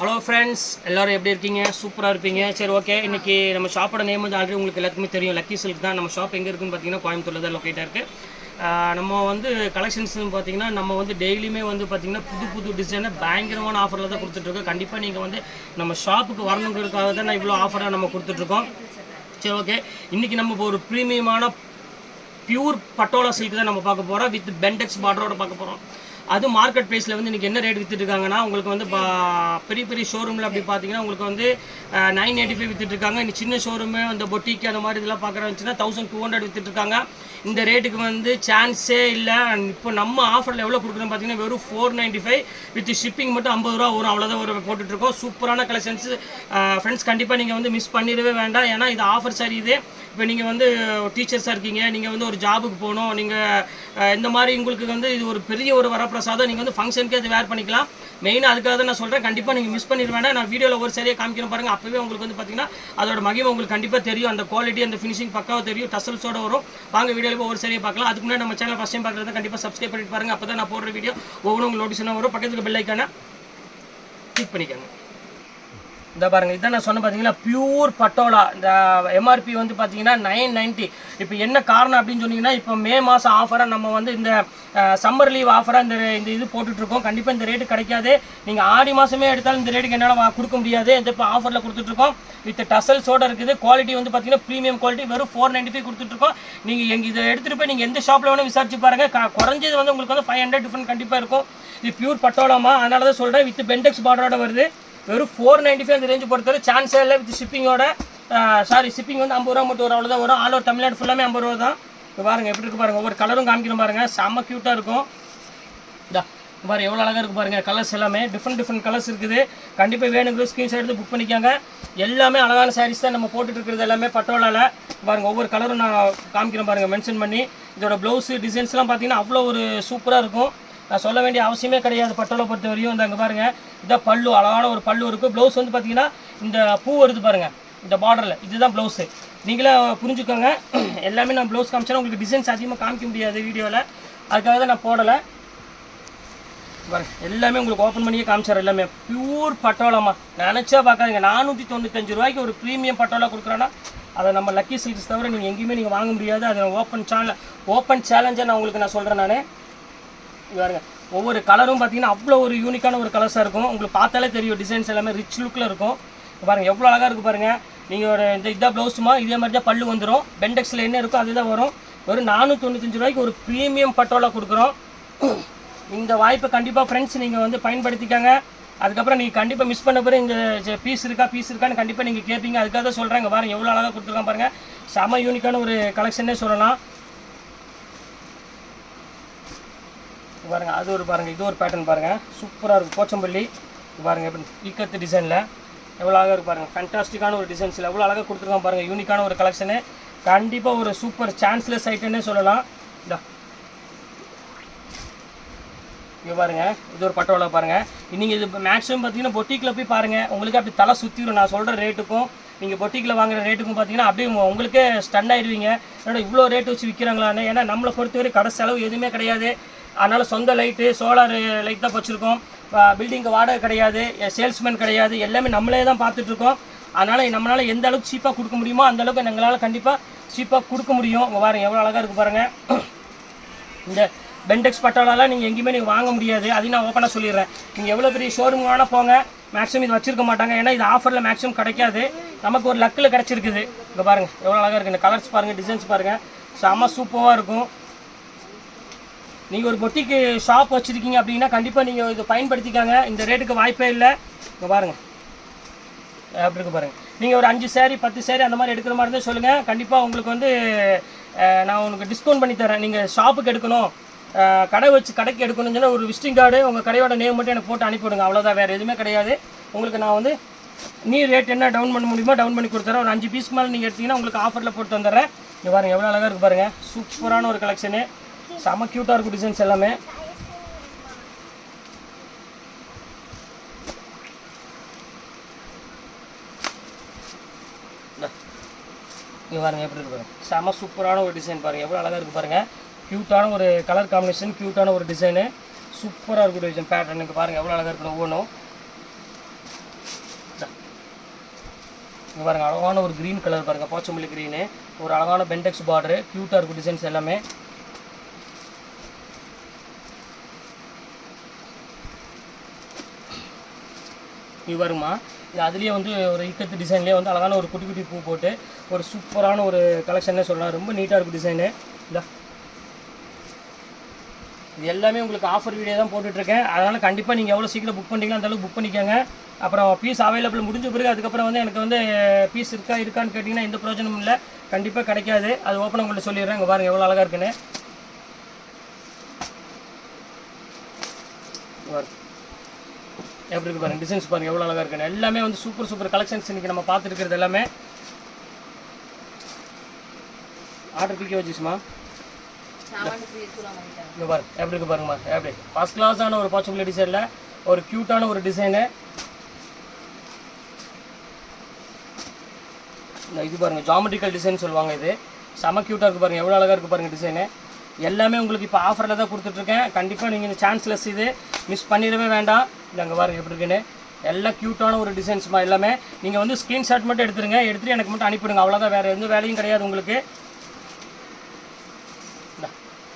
Hello friends எல்லோரும் எப்படி இருக்கீங்க? சூப்பராக இருப்பீங்க. சரி ஓகே இன்றைக்கி நம்ம ஷாப்போட நேம் வந்து ஆல்ரெடி உங்களுக்கு எல்லாத்துக்குமே தெரியும். லக்கி சில்க் தான். நம்ம ஷாப் எங்கே இருக்குன்னு பார்த்தீங்கன்னா கோயம்புத்தூரில் தான் லொக்கேட்டாக இருக்குது நம்ம வந்து கலெக்ஷன்ஸ்னு பார்த்தீங்கன்னா நம்ம வந்து டெய்லியுமே வந்து பார்த்திங்கன்னா புது புது டிசைனை பயங்கரமான ஆஃபரில் தான் கொடுத்துட்ருக்கோம் கண்டிப்பாக நீங்கள் வந்து நம்ம ஷாப்புக்கு வரணுங்கிறதுக்காக தான் நான் இவ்வளோ ஆஃபராக நம்ம கொடுத்துட்ருக்கோம் சரி ஓகே இன்றைக்கி நம்ம இப்போ ஒரு ப்ரீமியமான பியூர் பட்டோலா சில்க் தான் நம்ம பார்க்க போகிறோம் வித் பெண்டெக்ஸ் பார்டரோட பார்க்க போகிறோம் அதுவும் மார்க்கெட் ப்ரைஸில் வந்து இன்றைக்கி என்ன ரேட் வித்துட்டு உங்களுக்கு வந்து பா- பெரிய பெரிய ஷோரூமில் அப்படி பார்த்தீங்கன்னா உங்களுக்கு வந்து நைன் எயிட்டி ஃபைவ் விற்றுட்ருக்காங்க இந்த சின்ன ஷோரூமு அந்த பொட்டிக்கு அந்த மாதிரி இதெல்லாம் பார்க்குறச்சுன்னா தௌசண்ட் டூ ஹண்ட்ரட் வித்துட்ருக்காங்க இந்த ரேட்டுக்கு வந்து சான்ஸே இல்லை. இப்போ நம்ம ஆஃபரில் எவ்வளோ கொடுக்குறோம் பார்த்தீங்கன்னா வெறும் four ninety five with shipping மட்டும் ஐம்பது ரூபா வரும். அவ்வளோதான் ஒரு போட்டுட்ருக்கோம் சூப்பரான கலெக்ஷன்ஸ் ஃப்ரெண்ட்ஸ் கண்டிப்பாக நீங்கள் வந்து மிஸ் பண்ணிடவே வேண்டாம். ஏன்னா இது ஆஃபர் சரி இது. இப்போ நீங்கள் வந்து டீச்சர்ஸாக இருக்கீங்க. நீங்கள் வந்து ஒரு ஜாபுக்கு போகணும். நீங்கள் இந்த மாதிரி உங்களுக்கு வந்து இது ஒரு பெரிய ஒரு வரப்பிரசாதம். நீங்கள் வந்து ஃபங்க்ஷனுக்கே அது வேர் பண்ணிக்கலாம். மெயினாக அதுக்காக தான் நான் சொல்கிறேன் கண்டிப்பாக நீங்கள் மிஸ் பண்ணிட வேண்டாம். நான் வீடியோவில் ஒரு சரியாக காமிக்கிறேன் பாருங்கள் அப்போவே உங்களுக்கு வந்து பார்த்தீங்கன்னா அதோட மகிமை உங்களுக்கு கண்டிப்பாக தெரியும். அந்த குவாலிட்டி அந்த ஃபினிஷிங் பக்காவாக தெரியும். டசல்ஸோட வரும். வாங்க வீடியோவில் ஒரு சரியாக பார்க்கலாம். அதுக்கு முன்னாடி நம்ம சேனல் ஃபஸ்ட் டைம் பார்க்குறது கண்டிப்பாக சப்ஸ்கிரைப் பண்ணிட்டு பாருங்கள் அப்போ தான் நான் போடுற வீடியோ ஒவ்வொன்றும் உங்களுக்கு நோட்டிஸ் வரும். பக்கத்துக்கு பெல் ஐக்கான கிளிக் பண்ணிக்கோங்க. இந்த பாருங்க இதான் நான் சொன்ன பார்த்தீங்கன்னா பியூர் பட்டோலா. இந்த எம்ஆர்பி வந்து பார்த்தீங்கன்னா நைன் நைன்ட்டி இப்போ என்ன காரணம் அப்படின்னு சொன்னீங்கன்னா இப்போ மே மாதம் ஆஃபராக நம்ம வந்து இந்த சம்மர் லீவ் ஆஃபராக இந்த இந்த இது போட்டுட்ருக்கோம். கண்டிப்பாக இந்த ரேட்டு கிடைக்காது. நீங்கள் ஆடி மாதமே எடுத்தாலும் இந்த ரேட்டுக்கு என்னால் கொடுக்க முடியாது. இந்த இப்போ ஆஃபரில் கொடுத்துட்ருக்கோம். வித் டசல்ஸோட இருக்குது. குவாலிட்டி வந்து பார்த்தீங்கன்னா ப்ரீமியம் குவாலிட்டி வெறும் ஃபோர் நைன்ட்டி ஃபைவ் கொடுத்துட்ருக்கோம். நீங்கள் எங்கள் இதை எடுத்துகிட்டு போய் நீங்கள் எந்த ஷாப்பில் வேணும் விசாரிச்சு பாருங்கள் க- குறைஞ்சது வந்து உங்களுக்கு வந்து ஃபைவ் ஹண்ட்ரட் டிஃபரெண்ட் கண்டிப்பாக இருக்கும். இது பியூர் பட்டோலாமா? அதனால தான் சொல்கிறேன் வித் பெண்டெக்ஸ் பார்டரோட வருது. வெறும் ஃபோர் நைன்ட்டி ஃபைவ் அந்த ரேஞ்சு பொறுத்தவரை சான்ஸே இல்லை வித் ஷிப்பிங்கோட சாரி ஷிப்பிங் வந்து ஐம்பது ரூபா மட்டும் வரும். அவ்வளோதான் வரும் ஆல் ஓவர் தமிழ்நாடு ஃபுல்லாமே ஐம்பது ரூபா தான் இப்போ பாருங்கள் எப்படி இருக்கு பாருங்கள் ஒவ்வொரு கலரும் காமிக்கிறோம் பாருங்கள் செம்ம க்யூட்டாக இருக்கும். இதா பாரு எவ்வளோ அழகாக இருக்கு பாருங்கள் கலர்ஸ் எல்லாமே. டிஃப்ரெண்ட் டிஃப்ரெண்ட் கலர்ஸ் இருக்குது. கண்டிப்பாக வேணுங்கிற ஸ்க்ரீன்ஷாட் எடுத்து புக் பண்ணிக்காங்க. எல்லாமே அழகான சாரீஸ் தான் நம்ம போட்டுட்டு இருக்கிறது எல்லாமே பட்டோலாவில் பாருங்கள் ஒவ்வொரு கலரும் நான் காமிக்கிறேன் பாருங்கள் மென்ஷன் பண்ணி. இதோட ப்ளவுஸு டிசைன்ஸ்லாம் பார்த்தீங்கன்னா அவ்வளோ ஒரு சூப்பராக இருக்கும். நான் சொல்ல வேண்டிய அவசியமே கிடையாது. பட்டோலை பொறுத்த வரையும் இந்த அங்கே பாருங்கள் இதான் பல்லு அழகான ஒரு பல்லு இருக்குது ப்ளவுஸ் வந்து பார்த்தீங்கன்னா இந்த பூ வருது பாருங்கள் இந்த பார்டரில் இதுதான் ப்ளவுஸு நீங்களே புரிஞ்சுக்கோங்க. எல்லாமே நான் ப்ளவுஸ் காமிச்சேன்னா உங்களுக்கு டிசைன்ஸ் அதிகமாக காமிக்க முடியாது வீடியோவில் அதுக்காக தான் நான் போடலை. பாருங்க. எல்லாமே உங்களுக்கு ஓப்பன் பண்ணியே காமிச்சார் எல்லாமே. பியூர் பட்டோலாமா நினச்சா பார்க்காதீங்க. நானூற்றி தொண்ணூத்தஞ்சு ரூபாய்க்கு ஒரு ப்ரீமியம் பட்டோலா கொடுக்குறேன்னா அதை நம்ம லக்கி சில்க்ஸ் தவிர நீங்கள் எங்கேயுமே நீங்கள் வாங்க முடியாது. அதை ஓப்பன் சேனல் ஓப்பன் சேலஞ்சை நான் உங்களுக்கு நான் சொல்கிறேன் நான். பாருங்கள் ஒவ்வொரு கலரும் பார்த்தீங்கன்னா அவ்வளோ ஒரு யூனிக்கான ஒரு கலர்ஸாக இருக்கும். உங்களுக்கு பார்த்தாலே தெரியும் டிசைன்ஸ் எல்லாமே ரிச் லுக்கில் இருக்கும். பாருங்கள் எவ்வளோ அழகாக இருக்குது பாருங்கள் நீங்கள் ஒரு இந்த இதான் ப்ளவுஸுமா இதே மாதிரி தான் பல்லு வந்துடும் பெண்டெக்ஸில் என்ன இருக்கோ அதுதான் வரும். ஒரு நானூற்றி தொண்ணூத்தஞ்சு ரூபாய்க்கு ஒரு ப்ரீமியம் பட்டோலா கொடுக்குறோம். இந்த வாய்ப்பை கண்டிப்பாக ஃப்ரெண்ட்ஸ் நீங்கள் வந்து பயன்படுத்திக்காங்க. அதுக்கப்புறம் நீங்கள் கண்டிப்பாக மிஸ் பண்ண பிறகு இந்த பீஸ் இருக்கா பீஸ் இருக்கான்னு கண்டிப்பாக நீங்கள் கேட்பீங்க அதுக்காக தான் சொல்கிறேன் இங்கே எவ்வளோ அழகாக கொடுத்துருக்கான் பாருங்கள் செம யூனிக்கான ஒரு கலெக்ஷனே சொல்லலாம். இது அது ஒரு பாருங்கள் இது ஒரு பேட்டர்ன் பாருங்கள் சூப்பராக இருக்கும். போச்சம்பள்ளி இது பாருங்க எப்படி இக்கத்து டிசைனில் எவ்வளோ அழகாக இருக்கு பாருங்க. ஃபேன்டாஸ்டிக்கான ஒரு டிசைன்ஸில் எவ்வளோ அழகாக கொடுத்துருக்கோம் பாருங்கள் யூனிக்கான ஒரு கலெக்ஷனு கண்டிப்பாக ஒரு சூப்பர் சான்ஸ்லெஸ் ஐட்டம்னே சொல்லலாம். இதா இங்கே பாருங்க இது ஒரு பட்டோவில் பாருங்கள் நீங்கள் இது மேக்ஸிமம் பார்த்தீங்கன்னா பொட்டிக்கில் போய் பாருங்கள் உங்களுக்கு அப்படி தலை சுற்றிடும் நான் சொல்கிற ரேட்டுக்கும் நீங்கள் பொட்டிக்கில் வாங்குற ரேட்டுக்கும் பார்த்தீங்கன்னா அப்படியே உங்களுக்கே ஸ்டன் ஆயிடுவீங்க. ஏன்னா இவ்வளோ ரேட்டு வச்சு விற்கிறாங்களான்னு ஏன்னா நம்மளை பொறுத்தவரை கடை செலவு எதுவுமே கிடையாது. அதனால் சொந்த லைட்டு சோலார் லைட் தான் வச்சுருக்கோம் பில்டிங்க்கு வாடகை கிடையாது சேல்ஸ்மேன் கிடையாது எல்லாமே நம்மளே தான் பார்த்துட்ருக்கோம். அதனால் நம்மளால் எந்த அளவுக்கு சீப்பாக கொடுக்க முடியுமோ அந்த அளவுக்கு எங்களால் கண்டிப்பாக சீப்பாக கொடுக்க முடியும். பாருங்கள் எவ்வளோ அழகாக இருக்குது பாருங்கள் இந்த பென்டெக்ஸ் பட்டோலாலாம் நீங்கள் எங்கேயுமே நீங்கள் வாங்க முடியாது. அதையும் நான் ஓப்பனாக சொல்லிடுறேன். நீங்கள் எவ்வளோ பெரிய ஷோரூம் வேணால் போங்க. மேக்ஸிமம் இது வச்சிருக்க மாட்டாங்க. ஏன்னா இது ஆஃபரில் மேக்ஸிமம் கிடைக்காது. நமக்கு ஒரு லக்கில் கிடச்சிருக்குது. இங்கே பாருங்கள் எவ்வளோ அழகாக இருக்குது இந்த கலர்ஸ் பாருங்கள் டிசைன்ஸ் பாருங்கள் செம்ம சூப்பராக இருக்கும். நீங்கள் ஒரு பொட்டிக்கு ஷாப் வச்சுருக்கீங்க அப்படின்னா கண்டிப்பாக நீங்கள் இதை பயன்படுத்திக்காங்க. இந்த ரேட்டுக்கு வாய்ப்பே இல்லை. இங்கே பாருங்கள் அப்படி இருக்கு பாருங்கள் நீங்கள் ஒரு அஞ்சு சேரீ பத்து சேரீ அந்த மாதிரி எடுக்கிற மாதிரி இருந்தால் சொல்லுங்கள் கண்டிப்பாக உங்களுக்கு வந்து நான் உங்களுக்கு டிஸ்கவுண்ட் பண்ணி தரேன். நீங்கள் ஷாப்புக்கு எடுக்கணும். கடை வச்சு கடைக்கு எடுக்கணும்னு சொன்னால் ஒரு விசிட்டிங் கார்டு உங்கள் கடையோட நேம் மட்டும் எனக்கு போட்டு அனுப்பிவிடுங்க. அவ்வளோதான் வேறு எதுவுமே கிடையாது. உங்களுக்கு நான் வந்து நீ ரேட் என்ன டவுன் பண்ண முடியுமோ டவுன் பண்ணி கொடுத்துறேன். ஒரு அஞ்சு பீஸ் மேலே நீங்கள் எடுத்தீங்கன்னா உங்களுக்கு ஆஃபரில் போட்டு வந்துடுறேன் இங்கே பாருங்கள் எவ்வளோ அழகாக இருக்குது பாருங்கள் சூப்பரான ஒரு கலெக்ஷனு செம க்யூட்டாக இருக்கும் டிசைன்ஸ் எல்லாமே. இங்கே பாருங்கள் எப்படி இருக்கு பாருங்க. செம சூப்பரான ஒரு டிசைன் பாருங்கள் எவ்வளோ அழகாக இருக்குது பாருங்கள் க்யூட்டான ஒரு கலர் காம்பினேஷன் க்யூட்டான ஒரு டிசைனு சூப்பராக இருக்கும் டிசைன் பேட்டர்னுக்கு பாருங்கள் எவ்வளோ அழகாக இருக்கணும் ஒவ்வொன்றும். இங்கே பாருங்கள் அழகான ஒரு க்ரீன் கலர் பாருங்கள் பாச்சமல்லி க்ரீனு ஒரு அழகான பென்டெக்ஸ் பார்டரு க்யூட்டாக இருக்கும் டிசைன்ஸ் எல்லாமே. இது வருமா? இது அதுலேயே வந்து ஒரு இக்கத்து டிசைன்லேயே வந்து அழகான ஒரு குட்டி குட்டி பூ போட்டு ஒரு சூப்பரான ஒரு கலெக்ஷன்னே சொல்லலாம். ரொம்ப நீட்டாக இருக்கும் டிசைனு இந்த. இது எல்லாமே உங்களுக்கு ஆஃபர் வீடியோ தான் போட்டுட்ருக்கேன். அதனால் கண்டிப்பாக நீங்கள் எவ்வளோ சீக்கிரம் புக் பண்ணுறீங்களோ அந்த புக் பண்ணிக்கோங்க. அப்புறம் பீஸ் அவைலபிள் முடிஞ்ச பிறகு அதுக்கப்புறம் வந்து எனக்கு வந்து பீஸ் இருக்கா இருக்கான்னு கேட்டிங்கன்னா எந்த பிரயோஜனமும் இல்லை. கண்டிப்பாக கிடைக்காது. அது ஓப்பனாக உங்கள்கிட்ட சொல்லிடுறேன். இங்கே பாருங்கள் எவ்வளோ அழகாக இருக்குன்னு. எப்படி இருக்கு பாருங்க டிசைன்ஸ் பாருங்க எவ்வளோ அழகாக இருக்குன்னு. எல்லாமே வந்து சூப்பர் சூப்பர் கலெக்ஷன்ஸ் இன்னைக்கு நம்ம பார்த்துட்டு இருக்கிறது எல்லாமே. ஆர்டர் பிக்க வச்சுச்சுமா இங்கே பாரு எப்படி இருக்கு பாருங்கம்மா எப்படி? ஃபர்ஸ்ட் கிளாஸான ஒரு பாசிபிள் டிசைனில் ஒரு க்யூட்டான ஒரு டிசைனு இந்த இது பாருங்கள் ஜாமெட்ரிக்கல் டிசைன் சொல்லுவாங்க இது. செம க்யூட்டாக இருக்கு பாருங்கள் எவ்வளோ அழகாக இருக்குது பாருங்கள் டிசைனு எல்லாமே உங்களுக்கு இப்போ ஆஃபரில் தான் கொடுத்துட்ருக்கேன் கண்டிப்பாக நீங்கள் இந்த சான்ஸ்லெஸ் இது. மிஸ் பண்ணிடவே வேண்டாம். இல்லை அங்கே பாருங்க எப்படி இருக்குன்னு. எல்லாம் க்யூட்டான ஒரு டிசைன்ஸ்மா எல்லாமே. நீங்கள் வந்து ஸ்க்ரீன்ஷாட் மட்டும் எடுத்துருங்க. எடுத்துகிட்டு எனக்கு மட்டும் அனுப்பிடுங்க. அவ்வளோதான் வேறு எந்த வேலையும் கிடையாது உங்களுக்கு.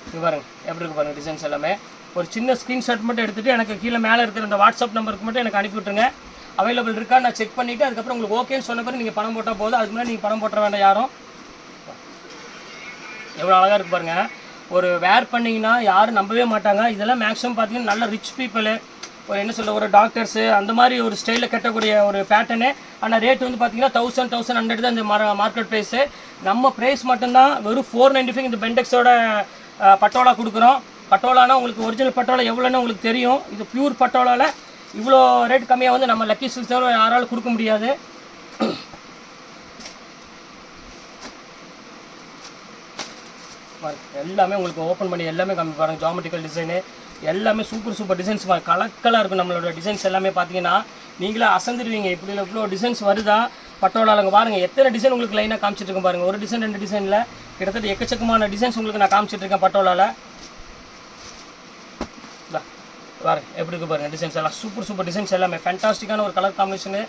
இது பாருங்க. எப்படி இருக்கு பாருங்கள் டிசைன்ஸ் எல்லாமே. ஒரு சின்ன ஸ்க்ரீன்ஷாட் மட்டும் எடுத்துட்டு எனக்கு கீழே மேலே இருக்கிற அந்த வாட்ஸ்அப் நம்பருக்கு மட்டும் எனக்கு அனுப்பி விட்டுருங்க அவைலபிள் இருக்கா? நான் செக் பண்ணிவிட்டு அதுக்கப்புறம் உங்களுக்கு ஓகேன்னு சொன்ன பிறகு நீங்கள் பணம் போட்டால் போதும். அதுக்கு முன்னாடி நீங்கள் பணம் போட்டுற வேண்டாம் யாரும். எவ்வளோ அழகாக இருக்கு பாருங்கள் ஒரு வேர் பண்ணிங்கன்னா யாரும் நம்பவே மாட்டாங்க. இதெல்லாம் மேக்ஸிமம் பார்த்தீங்கன்னா நல்ல ரிச் பீப்புளு ஒரு என்ன சொல்ல ஒரு டாக்டர்ஸு அந்த மாதிரி ஒரு ஸ்டைலில் கட்டக்கூடிய ஒரு பேட்டர்னு ஆனால் ரேட் வந்து பார்த்தீங்கன்னா தௌசண்ட் தௌசண்ட் ஹண்ட்ரட் தான் இந்த மார்க்கெட் ப்ரைஸு நம்ம ப்ரைஸ் மட்டும்தான் வெறும் ஃபோர் நைன்டி ஃபைவ் இந்த பெண்டெக்ஸோட பட்டோலா கொடுக்குறோம். பட்டோலானா உங்களுக்கு ஒரிஜினல் பட்டோலா எவ்வளோன்னு உங்களுக்கு தெரியும். இது பியூர் பட்டோலாவில் இவ்வளோ ரேட் கம்மியாக வந்து நம்ம லக்கி சில்ஸோட யாராலும் கொடுக்க முடியாது. பாருங்கள் எல்லாமே உங்களுக்கு ஓப்பன் பண்ணி எல்லாமே கம்மி பாருங்கள் ஜாமெட்டிக்கல் டிசைனு எல்லாமே சூப்பர் சூப்பர் டிசைன்ஸ் பாருங்க. கலக்கலாக இருக்கும் நம்மளோட டிசைன்ஸ் எல்லாமே பார்த்தீங்கன்னா நீங்களே அசந்துடுவீங்க. இப்படி இவ்வளோ டிசைன்ஸ் வருதா? பட்டோலாலங்க பாருங்கள் எத்தனை டிசைன் உங்களுக்கு லைனாக காமிச்சிட்டு இருக்கேன் ஒரு டிசைன் ரெண்டு டிசைனில் கிட்டத்தட்ட எக்கச்சக்கமான டிசைன்ஸ் உங்களுக்கு நான் காமிச்சிட்டு இருக்கேன் பாருங்க. எப்படி இருக்கு பாருங்கள் டிசைன்ஸ் எல்லாம். சூப்பர் சூப்பர் டிசைன்ஸ் எல்லாமே. ஃபேண்டாஸ்டிக்கான ஒரு கலர் காம்பினேஷனு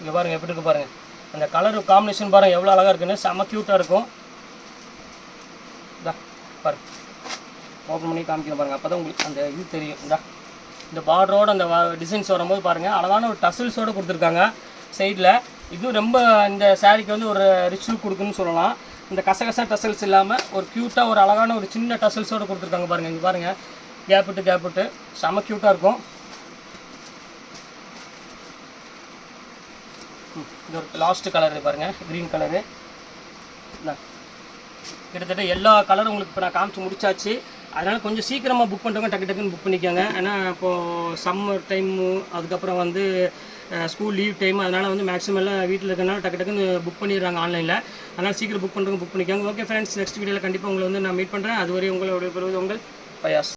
இங்கே பாருங்கள் எப்படி இருக்கு பாருங்கள் அந்த கலர் காம்பினேஷன் பாருங்க எவ்வளோ அழகாக இருக்குன்னு. செம க்யூட்டாக இருக்கும். பாருங்க. ஓப்பன் பண்ணி காமிக்கிறேன் பாருங்கள் அப்போ தான் உங்களுக்கு அந்த இது தெரியும். இந்த இந்த பார்டரோட அந்த டிசைன்ஸ் வரும்போது பாருங்கள் அழகான ஒரு டசில்ஸோடு கொடுத்துருக்காங்க. சைடில் இதுவும் ரொம்ப இந்த சாரீக்கு வந்து ஒரு ரிச் லுக் கொடுக்குன்னு சொல்லலாம். இந்த கசகச டசல்ஸ் இல்லாமல் ஒரு க்யூட்டாக ஒரு அழகான ஒரு சின்ன டசல்ஸோடு கொடுத்துருக்காங்க பாருங்கள் இங்கே பாருங்கள் கேப் கேப்பிட்டு கேப் விட்டு. செம க்யூட்டாக இருக்கும். ம், இது ஒரு லாஸ்ட் கலரு பாருங்கள் க்ரீன் கலரு கிட்டத்தட்ட எல்லா கலரும் உங்களுக்கு இப்போ நான் காமிச்சு முடிச்சாச்சு. அதனால் கொஞ்சம் சீக்கிரமாக புக் பண்ணுறவங்க டக்கு டக்குன்னு புக் பண்ணிக்கோங்க. ஏன்னா இப்போது சம்மர் டைமு அதுக்கப்புறம் வந்து ஸ்கூல் லீவ் டைம் அதனால் வந்து மேக்ஸிமம் எல்லாம் வீட்டில் இருக்கனால டக்கு டக்குன்னு புக் பண்ணிடுறாங்க ஆன்லைனில் அதனால் சீக்கிரம் புக் பண்ணுறவங்க புக் பண்ணிக்கோங்க. ஓகே ஃப்ரெண்ட்ஸ் நெக்ஸ்ட் வீடியோவில் கண்டிப்பாக உங்களை வந்து நான் மீட் பண்ணுறேன் அதுவரை உங்களோட பெறுவது உங்கள் பயாஸ்.